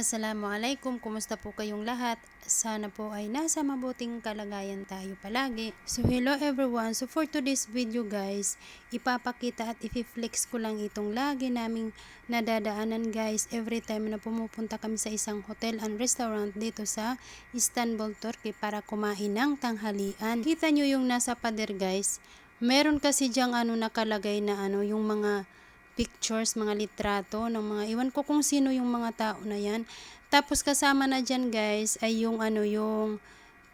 Assalamualaikum, kumusta po kayong lahat? Sana po ay nasa mabuting kalagayan tayo palagi. So hello everyone, so for today's video guys, ipapakita at i-flex ko lang itong lagi naming nadadaanan guys every time na pumupunta kami sa isang hotel and restaurant dito sa Istanbul, Turkey para kumain ng tanghalian. Kita nyo yung nasa pader guys, meron kasi dyang ano nakalagay na ano yung mga pictures, mga litrato ng mga iwan ko kung sino yung mga tao na yan. Tapos kasama na dyan guys ay yung ano yung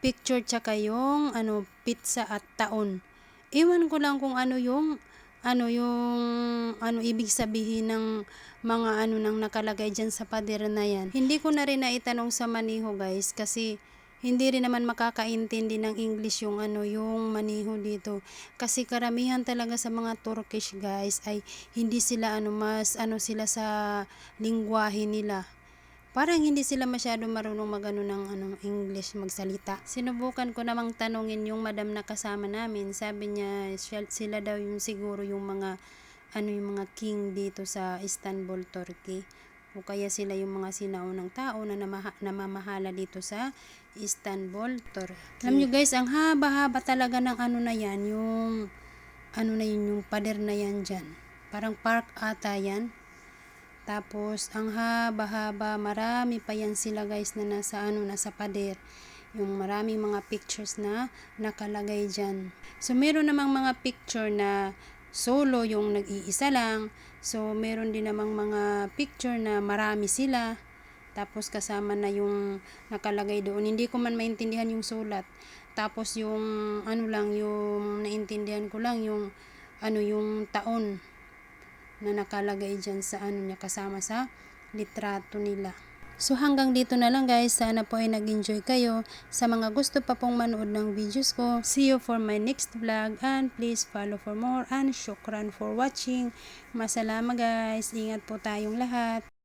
picture tsaka yung ano pizza at taon. Iwan ko lang kung ano yung ano yung ano ibig sabihin ng mga ano nang nakalagay dyan sa pader na yan. Hindi ko na rin naitanong sa maniho guys kasi hindi rin naman makakaintindi ng English yung ano yung maniho dito. Kasi karamihan talaga sa mga Turkish guys ay hindi sila ano mas ano sila sa lingwahe nila. Parang hindi sila masyado marunong magano ng ano English magsalita. Sinubukan ko namang tanungin yung madam na kasama namin. Sabi niya sila daw yung siguro yung mga ano yung mga king dito sa Istanbul Turkey o kaya sila yung mga sinaunang tao na namaha, namamahala dito sa Istanbul, Turkey. Alam nyo guys, ang haba-haba talaga ng ano na yan, yung ano na yun, yung pader na yan dyan. Parang park ata yan. Tapos, ang haba-haba, marami pa yan sila guys na nasa ano, nasa pader. Yung maraming mga pictures na nakalagay dyan. So, meron namang mga picture na solo, yung nag-iisa lang. So, meron din namang mga picture na marami sila. Tapos, kasama na yung nakalagay doon. Hindi ko man maintindihan yung sulat. Tapos, yung ano lang, yung naintindihan ko lang, yung ano, yung taon na nakalagay dyan sa ano niya kasama sa litrato nila. So hanggang dito na lang guys, sana po ay nag-enjoy kayo. Sa mga gusto pa pong manood ng videos ko, see you for my next vlog and please follow for more and shukran for watching. Masalama guys, ingat po tayong lahat.